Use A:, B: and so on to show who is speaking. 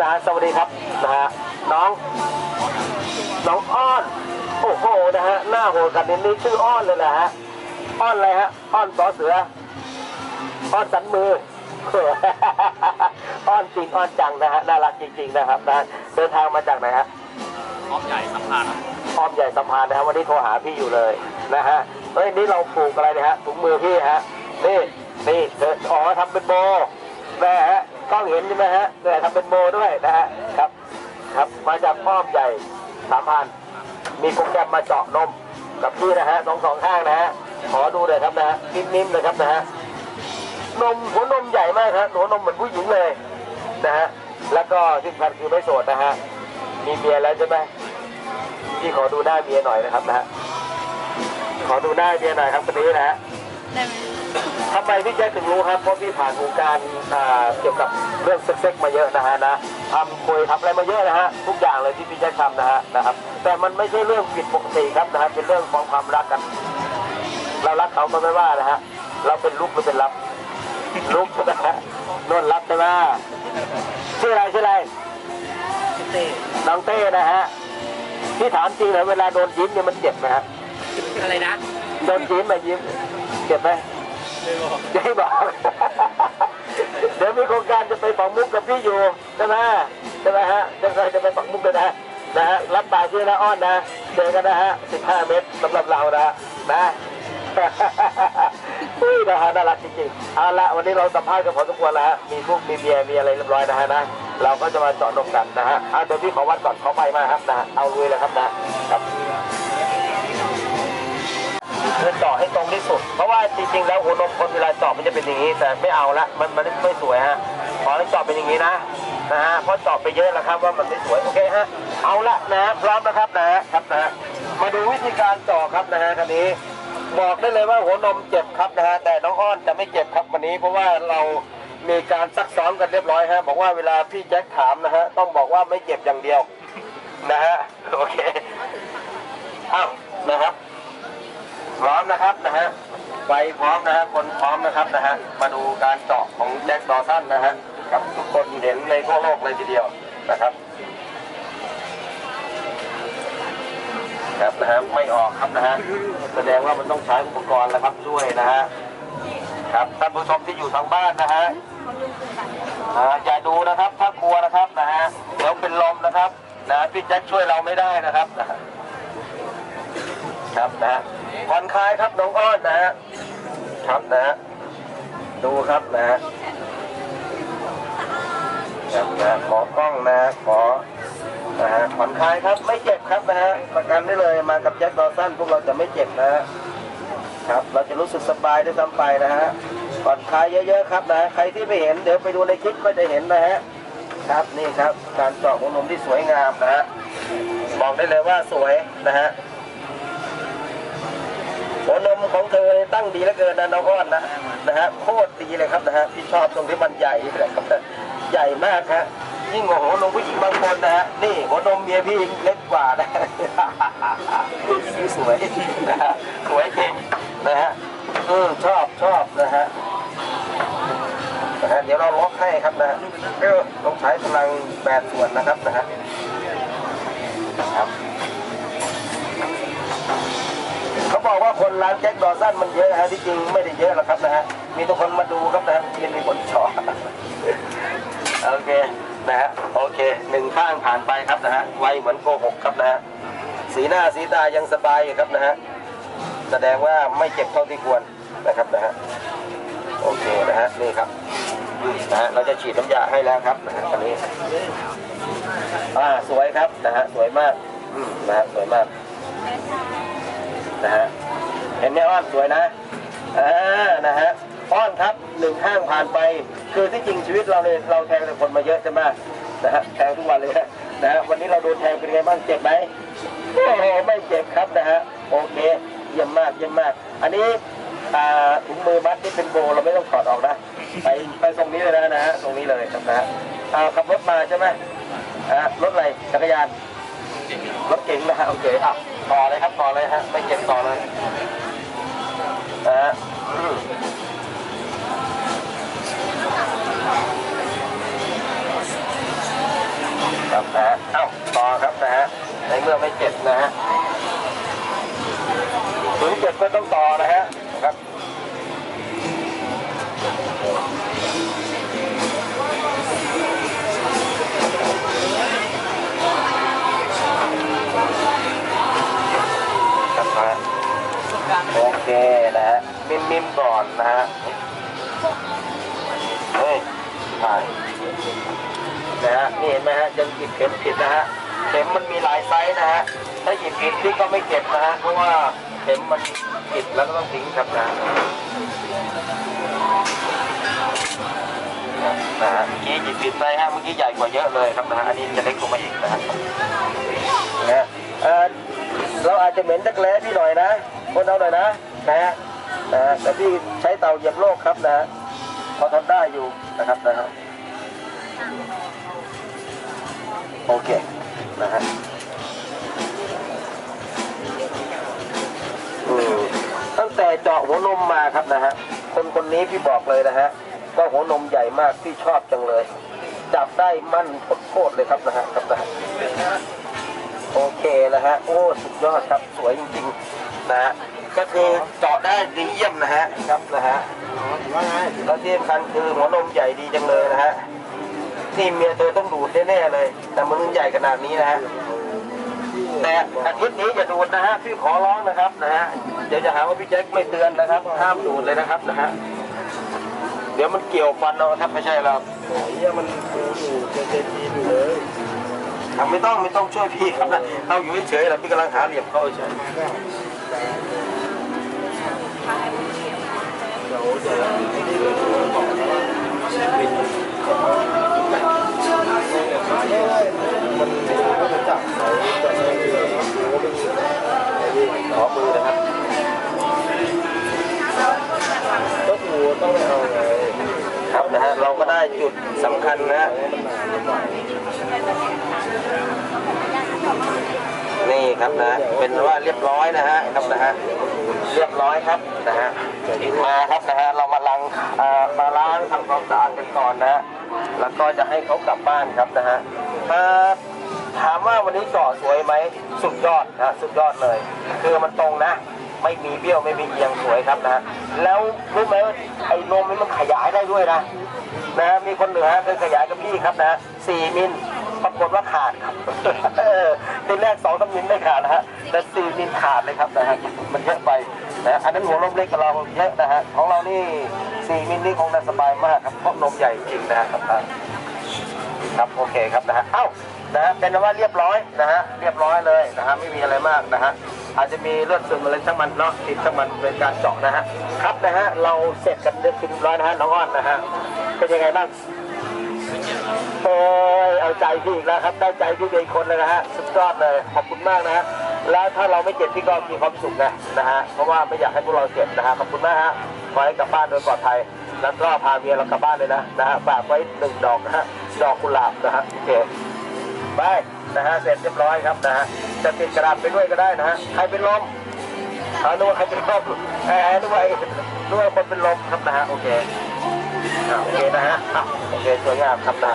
A: นะฮะสวัสดีครับนะฮะน้องน้องอ้อนโอ้โหนะฮะหน้าโหดกันนิดนี้ชื่ออ้อนเลยแหละฮะอ้อนอะไรฮะอ้อนสอเสืออ้อนสันมืออ้อนจริงอ้อนจังนะฮะน่ารักจริง ๆ นะครับนะเดินทางมาจากไหนฮะ
B: พร้อมใหญ่สัมพันธ์
A: อ้อมใหญ่สัมพันธ์นะฮะวันนี้โทรหาพี่อยู่เลยนะฮะเฮ้ยนี่เราปลูกอะไรเนี่ยฮะถุงมือพี่ฮะนี่นี่เธออ๋อทำเป็นโบนะฮะ กล้องเห็นใช่ไหมฮะเนี่ยทำเป็นโบด้วยนะฮะครับ ครับมาจากอ้อมใหญ่สามพันมีโปรแกรมมาเจาะนมกับพี่นะฮะสองสองข้างนะฮะขอดูเลยครับนะฮะนิ่มๆเลยครับนะฮะนมหัวนมใหญ่มากครับหัวนมเหมือนผู้หญิงเลยนะฮะแล้วก็ที่สำคัญคือไม่โสดนะฮะมีเมียแล้วใช่ไหมพี่ขอดูหน้าเมียหน่อยนะครับนะฮะขอดูหน้าเมียหน่อยครับคนนี้นะฮะ
C: ได้ไหม
A: ทำไมพี่แจ๊คถึงรู้ครับ เพราะพี่ผ่านวงการอ่าเกี่ยวกับเรื่องเซ็กๆมาเยอะนะฮะนะทำคุยทำอะไรมาเยอะนะฮะทุกอย่างเลยที่พี่แจ๊คทำนะฮะนะครับ แต่มันไม่ใช่เรื่องผิดปกติครับนะฮะเป็นเรื่องของความรักกัน เรารักเขาก็ไม่ว่านะฮะเราเป็นลูกหรือเป็นรับลูกนะฮะนวลรับใช่ไหมชื่ออะไรชื่ออะไร
B: เต้
A: น้องเต้นะฮะพี่ถามจริงเลยเวลาโดนยิ้มเนี่ยมันเจ็บไหมฮะ
B: อะไรนะ
A: โดนยิ้มมายิ้มเจ็บไหม
B: ไม่บอก
A: จะให้บอกเดี๋ยวมีโครงการจะไปฝังมุกกับพี่อยู่ใช่ไหมใช่ไหมฮะจะไปจะไปฝังมุกกันนะนะฮะรับปากชื่นะอ้อนนะเจอกันนะฮะ15 เมตรสำหรับเรานะนะอุ้ยนะฮะน่ารักจริงๆเอาละวันนี้เราสัมภาษณ์กันพอสมควรแล้วฮะมีลูกมีเมียมีอะไรเรียบร้อยนะฮะนะเราก็จะมาจาะนมกันนะฮะเอาเดี๋ยวพี่ขอวัดก่อนขอไปมาครับนะเอาลุยเลยครับนะครับ คือเจาะให้ตรงที่สุด เพราะว่าจริงๆแล้วหัวนมคนเวลาเจาะมันจะเป็นอย่างนี้ แต่ไม่เอาละมันมันไม่สวยฮะขอให้เจาะเป็นอย่างนี้นะนะฮะเพราะเจาะไปเยอะแล้วครับว่ามันไม่สวยโอเคฮะเอาละนะพร้อมนะครับนะครับนะมาดูวิธีการเจาะครับนะฮะคันนี้บอกได้เลยว่าหัวนมเจ็บครับนะฮะแต่น้องอ้อนจะไม่เจ็บครับวันนี้ เพราะว่าเรามีการซักซ้อมกันเรียบร้อยฮะบอกว่าเวลาพี่แจ็คถามนะฮะต้องบอกว่าไม่เจ็บอย่างเดียวนะฮะโอเคเอ้านะครับ พร้อมนะครับนะฮะไฟพร้อมนะฮะคนพร้อมนะครับนะฮะมาดูการเจาะของแจ็คดอสันนะฮะครับทุกคนเห็นในทั่วโลกเลยทีเดียวนะครับครับนะฮะไม่ออกครับนะฮะแสดงว่ามันต้องใช้อุปกรณ์แล้วครับช่วยนะฮะครับท่านผู้ชมที่อยู่ทางบ้านนะฮะอาอย่าดูนะครับถ้ากลัวนะครับนะฮะเดี๋ยวเป็นลมนะครับนะพี่แจ็คช่วยเราไม่ได้นะครับนะฮะครับนะฮะ ผ่อนคลายครับน้องอ้อนนะฮะครับนะฮะดูครับนะฮะครับนะขอกล้องนะขอนะฮะผ่อนคลายครับไม่เจ็บครับนะฮะประกันได้เลยมากับแจ็คดอสันพวกเราจะไม่เจ็บนะครับเราจะรู้สึกสบายได้ซ้ำไปนะฮะผ่อนคลายเยอะๆครับนะใครที่ไม่เห็นเดี๋ยวไปดูในคลิปก็จะเห็นนะฮะครับนี่ครับการเจาะหัวนมที่สวยงามนะฮะบอกได้เลยว่าสวยนะฮะ หัวนมของเธอตั้งดีเหลือเกินนะน้องอ้อนนะนะฮะโคตรดีเลยครับนะฮะพี่ชอบตรงที่มันใหญ่เลยครับใหญ่มากฮะยิ่งกว่าหัวนมผู้หญิงบางคนนะฮะนี่หัวนมเมียพี่เล็กกว่านะสวยนะฮะสวยจริงนะฮะอืมชอบชอบนะฮะนะฮะเดี๋ยวเราล็อกให้ครับนะฮะต้องใช้พลังแปดส่วนนะครับนะฮะครับ บอกว่าคนร้านแจ็คดอสันมันเยอะฮะที่จริงไม่ได้เยอะหรอกครับนะฮะมีทุกคนมาดูครับนะฮะยังมีคนชอบโอเคนะฮะโอเคหนึ่งข้างผ่านไปครับนะฮะไวเหมือนโกหกครับนะฮะสีหน้าสีตายังสบายอยู่ครับนะฮะแสดงว่าไม่เจ็บเท่าที่ควรนะครับนะฮะโอเคนะฮะนี่ครับนะฮะเราจะฉีดน้ำยาให้แล้วครับนะฮะตอนนี้อ่าสวยครับนะฮะสวยมากนะฮะสวยมากนะฮะ ห็นไหมอ้อนสวยนะอ่านะฮะอ้อนครับหนึ่งข้างผ่านไป คือที่จริงชีวิตเราเนี่ยเราแทงแต่คนมาเยอะใช่ไหมนะฮะแทงทุกวันเลยนะนะฮะวันนี้เราโดนแทงเป็นไงบ้างเจ็บไหมโอ้โหไม่เจ็บครับนะฮะโอเคเยี่ยมมากเยี่ยมมาก อันนี้อ่าถุงมือมัดที่เป็นโบเราไม่ต้องถอดออกนะไปไปตรงนี้เลยนะนะฮะตรงนี้เลยครับนะฮะอ่าขับรถมาใช่ไหมอ่ารถอะไรจักรยานรถเก๋งนะฮะโอเคอะต่อเลยครับต่อเลยฮะไม่เก็บต่อเลย นะ มิมก่อนนะฮะเฮ้ยถ่ายนะฮะนี่เห็นไหมฮะยังหยิบเข็มผิดนะฮะเข็มมันมีหลายไซส์นะฮะถ้าหยิบผิดที่ก็ไม่เก็บนะฮะเพราะว่าเข็มมันผิดแล้วก็ต้องทิ้งครับนะนะฮะเมื่อกี้หยิบผิดไปฮะเมื่อกี้ใหญ่กว่าเยอะเลยครับนะฮะอันนี้จะเล็กลงมาอีกนะฮะนะฮะเราอาจจะเหม็นจักร้พี่หน่อยนะคนเอาหน่อยนะนะฮะ นะฮะแต่พี่ใช้เตาเหยียบโลกครับนะฮะพอทนได้อยู่นะครับนะฮะโอเคนะฮะอืมตั้งแต่เจาะหัวนมมาครับนะฮะคนคนนี้พี่บอกเลยนะฮะว่าหัวนมใหญ่มากพี่ชอบจังเลย จับได้มั่นโคตรเลยครับนะฮะครับนะฮะโอเคนะฮะโอ้สุดยอดครับสวยจริงๆนะฮะ ก็คือเจาะได้ดีเยี่ยมนะฮะครับนะฮะ
C: ว่าไง
A: แล้วที่สำคัญคือหัวนมใหญ่ดีจังเลยนะฮะนี่เมียเธอต้องดูดแน่ๆเลย แต่มึงใหญ่ขนาดนี้นะฮะแต่อาทิตย์นี้อย่าดูดนะฮะพี่ขอร้องนะครับนะฮะเดี๋ยวจะหาว่าพี่แจ็คไม่เตือนนะครับ ห้ามดูดเลยนะครับนะฮะเดี๋ยวมันเกี่ยวฟันเราครับไม่ใช่เรา
C: โอ้ยเหี้ยมันดูอยู่เจเจจีนอยู่เลย
A: ครับไม่ต้องไม่ต้องช่วยพี่ครับนะเราอยู่เฉยๆแหละพี่กำลังหาเหลี่ยมเข้าเฉย
C: ขาจะม่เหลือดูว่าเป็นไอ้นี่
A: ขอมือนะครับ
C: ก็คือต้องเอา
A: ครับนะฮะ เราก็ได้จุดสำคัญนะฮะ
C: มันนานหน่อย
A: นี่ครับนะ เป็นว่าเรียบร้อยนะฮะ ครับนะฮะ เรียบร้อยครับนะฮะมาครับนะฮะเรามาล้างอ่ามาล้างทำความสะอาดกันก่อนนะฮะแล้วก็จะให้เขากลับบ้านครับนะฮะถามว่าวันนี้เจาะสวยไหมสุดยอดนะสุดยอดเลย คือมันตรงนะ ไม่มีเบี้ยวไม่มีเอียงสวยครับนะฮะแล้วรู้ไหมไอ้นมนี่มันขยายได้ด้วยนะนะมีคนเหนือเคยขยายกับพี่ครับนะสี่มิลปรากฏว่าขาดครับเออทีแรกสองสามมิลไม่ขาดนะฮะแต่สี่มิลขาดเลยครับนะฮะมันเยอะไป นะอันนั้นหัวลมเล็กกับเราเยอะนะฮะของเรานี่สี่มิลนี่คงจะสบายมากครับเพราะนมใหญ่จริงนะฮะครับครับโอเคครับนะฮะเอ้านะฮะเป็นว่าเรียบร้อยนะฮะเรียบร้อยเลยนะฮะไม่มีอะไรมากนะฮะอาจจะมีเลือดซึมอะไรช่างมันเนาะติดช่างมันเป็นการเจาะนะฮะครับนะฮะเราเสร็จกันเรียบร้อยนะฮะน้องอ้อนนะฮะเป็นยังไงบ้างโอ้ยเอาใจพี่อีกแล้วครับได้ใจพี่เป็นคนเลยนะฮะสุดยอดเลยขอบคุณมากนะฮะ แล้วถ้าเราไม่เจ็บพี่ก็มีความสุขนะนะฮะเพราะว่าไม่อยากให้พวกเราเจ็บนะฮะขอบคุณมากฮะขอให้กลับบ้านโดยปลอดภัยแล้วก็พาเมียเรากลับบ้านเลยนะนะฮะฝากไว้หนึ่งดอกนะฮะดอกกุหลาบนะฮะโอเคไปนะฮะเสร็จเรียบร้อยครับนะฮะจะติดกระดาษไปด้วยก็ได้นะฮะใครเป็นลมอานึกว่าใครเป็นลมแหมนึกว่านึกว่าคนเป็นลมครับนะฮะโอเคโอเคนะฮะโอเคสวยงามครับนะ